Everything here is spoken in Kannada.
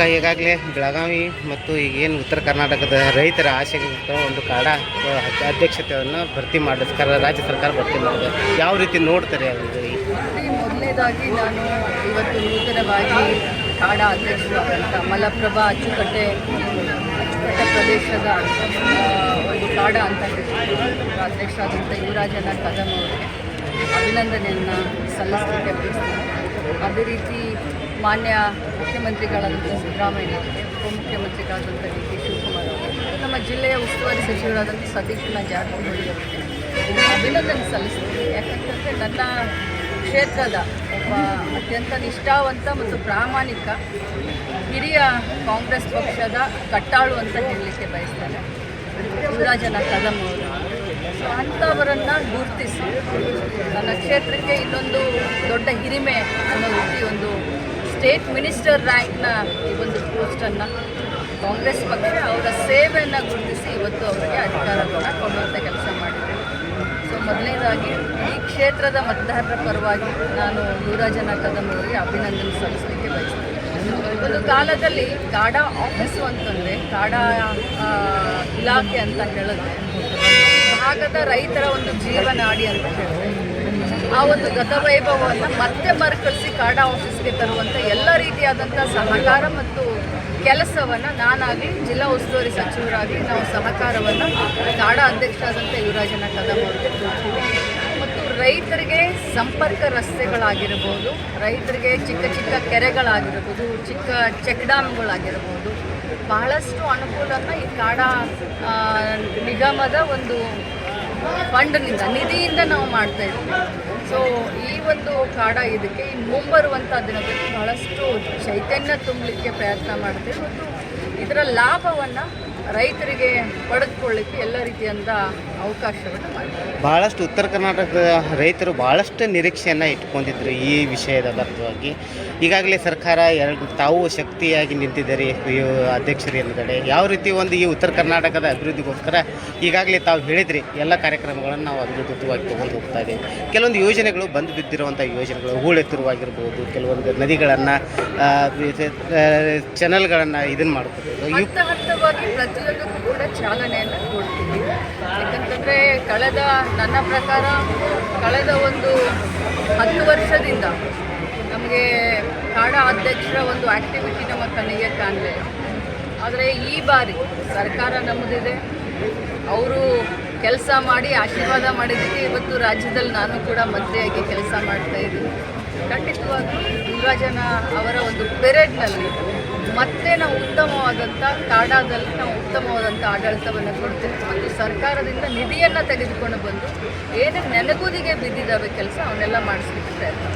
ಅಕ್ಕ ಈಗಾಗಲೇ ಬೆಳಗಾವಿ ಮತ್ತು ಈಗೇನು ಉತ್ತರ ಕರ್ನಾಟಕದ ರೈತರ ಆಶೆಗಿಂತ ಒಂದು ಕಾಡ ಅಧ್ಯಕ್ಷತೆಯನ್ನು ಭರ್ತಿ ಮಾಡಿದ ರಾಜ್ಯ ಸರ್ಕಾರ ಭರ್ತಿ ಮಾಡಿದೆ ಯಾವ ರೀತಿ ನೋಡ್ತಾರೆ ಅವರು ಮೊದಲನೇದಾಗಿ ನಾನು ಇವತ್ತು ನೂತನವಾಗಿ ಕಾಡ ಅಧ್ಯಕ್ಷರಾದಂಥ ಮಲಪ್ರಭಾ ಅಚ್ಚುಕಟ್ಟೆ ಅಚ್ಚುಕಟ್ಟೆ ಪ್ರದೇಶದ ಒಂದು ಕಾಡ ಅಂತ ಅಧ್ಯಕ್ಷ ಅಧ್ಯಕ್ಷರಾದಂಥ ಯುವರಾಜನ ಕದಂ ಅವರಿಗೆ ಅಭಿನಂದನೆಯನ್ನು ಸಲ್ಲಿಸಲಿಕ್ಕೆ ಅದೇ ರೀತಿ ಮಾನ್ಯ ಮುಖ್ಯಮಂತ್ರಿಗಳಾದಂಥ ಸಿದ್ದರಾಮಯ್ಯ ಉಪಮುಖ್ಯಮಂತ್ರಿಗಳಾದಂಥ ಡಿ ಕೆ ಶಿವಕುಮಾರ್ ಅವರು, ನಮ್ಮ ಜಿಲ್ಲೆಯ ಉಸ್ತುವಾರಿ ಸಚಿವರಾದಂಥ ಸತೀಶ್ನ ಜಾರಕಿಹೊಳಿ ಅವರಿಗೆ ಅಭಿನಂದನೆ ಸಲ್ಲಿಸ್ತೀನಿ. ಯಾಕಂತಂದರೆ ನನ್ನ ಕ್ಷೇತ್ರದ ಒಬ್ಬ ಅತ್ಯಂತ ನಿಷ್ಠಾವಂತ ಮತ್ತು ಪ್ರಾಮಾಣಿಕ ಹಿರಿಯ ಕಾಂಗ್ರೆಸ್ ಪಕ್ಷದ ಕಟ್ಟಾಳು ಅಂತ ಹೇಳಲಿಕ್ಕೆ ಬಯಸ್ತಾರೆ ಯುವರಾಜನ ಕದಂ ಅವರು. ಸೊ ಅಂಥವರನ್ನು ಗುರುತಿಸಿ, ನನ್ನ ಕ್ಷೇತ್ರಕ್ಕೆ ಇನ್ನೊಂದು ದೊಡ್ಡ ಹಿರಿಮೆ ಅನ್ನೋ ರೀತಿ ಒಂದು ಸ್ಟೇಟ್ ಮಿನಿಸ್ಟರ್ ರ್ಯಾಂಕ್ನ ಈ ಒಂದು ಪೋಸ್ಟನ್ನು ಕಾಂಗ್ರೆಸ್ ಪಕ್ಷ ಅವರ ಸೇವೆಯನ್ನು ಗುರುತಿಸಿ ಇವತ್ತು ಅವರಿಗೆ ಅಧಿಕಾರವನ್ನು ಕೊಡುವಂಥ ಕೆಲಸ ಮಾಡಿದೆ ಸೊ ಮೊದಲನೇದಾಗಿ ಈ ಕ್ಷೇತ್ರದ ಮತದಾರರ ಪರವಾಗಿ ನಾನು ಯುವರಾಜನ ಕದಂ ಅವರಿಗೆ ಅಭಿನಂದನೆ ಸಲ್ಲಿಸಲಿಕ್ಕೆ ಬಯಸ್ತೇನೆ. ಒಂದು ಕಾಲದಲ್ಲಿ ಗಾಡಾ ಆಫೀಸು ಅಂತಂದರೆ ಗಾಡಾ ಇಲಾಖೆ ಅಂತ ಹೇಳಿದ್ರೆ ಭಾಗದ ರೈತರ ಒಂದು ಜೀವನಾಡಿ ಅಂತ ಹೇಳ್ತಾರೆ ಆ ಒಂದು ಗತವೈಭವವನ್ನು ಮತ್ತೆ ಮರುಕಳಿಸಿ ಕಾಡಾ ಆಫೀಸ್ಗೆ ತರುವಂಥ ಎಲ್ಲ ರೀತಿಯಾದಂಥ ಸಹಕಾರ ಮತ್ತು ಕೆಲಸವನ್ನು ನಾನಾಗಿ ಜಿಲ್ಲಾ ಉಸ್ತುವಾರಿ ಸಚಿವರಾಗಿ ನಾವು ಸಹಕಾರವನ್ನು ಕಾಡಾ ಅಧ್ಯಕ್ಷರಾದಂಥ ಯುವರಾಜನ ಕದಂ ಅವರಿಗೆ ಮತ್ತು ರೈತರಿಗೆ ಸಂಪರ್ಕ ರಸ್ತೆಗಳಾಗಿರ್ಬೋದು, ರೈತರಿಗೆ ಚಿಕ್ಕ ಚಿಕ್ಕ ಕೆರೆಗಳಾಗಿರ್ಬೋದು, ಚಿಕ್ಕ ಚೆಕ್ ಡ್ಯಾಮ್ಗಳಾಗಿರ್ಬೋದು ಬಹಳಷ್ಟು ಅನುಕೂಲನ ಈ ಕಾಡಾ ನಿಗಮದ ಒಂದು ಫಂಡ್ನಿಂದ, ನಿಧಿಯಿಂದ ನಾವು ಮಾಡ್ತಾ ಇದ್ದೀವಿ ಸೊ ಈ ಒಂದು ಕಾಡ ಇದಕ್ಕೆ ಮುಂಬರುವಂಥ ದಿನದಲ್ಲಿ ಬಹಳಷ್ಟು ಚೈತನ್ಯ ತುಂಬಲಿಕ್ಕೆ ಪ್ರಯತ್ನ ಮಾಡ್ತೀವಿ ಮತ್ತು ಇದರ ಲಾಭವನ್ನು ರೈತರಿಗೆ ಪಡೆದುಕೊಳ್ಳಿಕ್ಕೆ ಎಲ್ಲ ರೀತಿಯಿಂದ ಅವಕಾಶವನ್ನು ಮಾಡ್ತೀವಿ ಭಾಳಷ್ಟು ಉತ್ತರ ಕರ್ನಾಟಕದ ರೈತರು ಭಾಳಷ್ಟು ನಿರೀಕ್ಷೆಯನ್ನು ಇಟ್ಕೊಂಡಿದ್ರು ಈ ವಿಷಯದ ಬದ್ಧವಾಗಿ ಈಗಾಗಲೇ ಸರ್ಕಾರ ಎರಡು ತಾವು ಶಕ್ತಿಯಾಗಿ ನಿಂತಿದ್ದಾರೆ ಅಧ್ಯಕ್ಷರು ಎನ್ನುಗಡೆ ಯಾವ ರೀತಿ ಒಂದು ಈ ಉತ್ತರ ಕರ್ನಾಟಕದ ಅಭಿವೃದ್ಧಿಗೋಸ್ಕರ ಈಗಾಗಲೇ ತಾವು ಹೇಳಿದ್ರಿ ಎಲ್ಲ ಕಾರ್ಯಕ್ರಮಗಳನ್ನು ನಾವು ಅಭಿವೃದ್ಧಿವಾಗಿ ತೊಗೊಂಡು ಹೋಗ್ತಾ ಇದ್ದೀವಿ. ಕೆಲವೊಂದು ಯೋಜನೆಗಳು ಬಂದು ಬಿದ್ದಿರುವಂಥ ಯೋಜನೆಗಳು ಹೂಳೆತ್ತುರುವಾಗಿರ್ಬೋದು ಕೆಲವೊಂದು ನದಿಗಳನ್ನು ಚಾನಲ್ಗಳನ್ನು ಇದನ್ನು ಮಾಡ್ಕೋಬೋದು ಹಂತವಾಗಿ ಪ್ರತಿಯೊಂದಕ್ಕೂ ಕೂಡ ಚಾಲನೆಯನ್ನು ಕೊಡ್ತೀವಿ. ಯಾಕಂತಂದರೆ ಕಳೆದ ನನ್ನ ಪ್ರಕಾರ ಕಳೆದ ಒಂದು ಹತ್ತು ವರ್ಷದಿಂದ ನಮಗೆ ಕಾಡ ಅಧ್ಯಕ್ಷರ ಒಂದು ಆ್ಯಕ್ಟಿವಿಟಿ ನಮ್ಮ ಕಣ್ಣಿಗೆ ಕಾಣಲಿಲ್ಲ. ಆದರೆ ಈ ಬಾರಿ ಸರ್ಕಾರ ನಮ್ಮದಿದೆ. ಅವರು ಕೆಲಸ ಮಾಡಿ ಆಶೀರ್ವಾದ ಮಾಡಿದ್ದೀವಿ ಇವತ್ತು ರಾಜ್ಯದಲ್ಲಿ ನಾನು ಕೂಡ ಮಂತ್ರಿಯಾಗಿ ಕೆಲಸ ಮಾಡ್ತಾ ಇದ್ದೀನಿ. ಖಂಡಿತವಾಗ್ಲೂ ಯುವರಾಜನ ಅವರ ಒಂದು ಪೆರೇಡ್ನಲ್ಲಿ ಮತ್ತೆ ನಾವು ಉತ್ತಮವಾದಂಥ ಕಾಡಾದಲ್ಲಿ ನಾವು ಉತ್ತಮವಾದಂಥ ಆಡಳಿತವನ್ನು ಕೊಡ್ತೇವೆ. ಮತ್ತು ಸರ್ಕಾರದಿಂದ ನಿಧಿಯನ್ನು ತೆಗೆದುಕೊಂಡು ಬಂದು ಏನೇ ನೆನಗುದಿಗೆ ಬಿದ್ದಿದ್ದಾವೆ ಕೆಲಸ, ಅವನ್ನೆಲ್ಲ ಮಾಡಿಸ್ಲಿಕ್ಕೆ ಪ್ರಯತ್ನ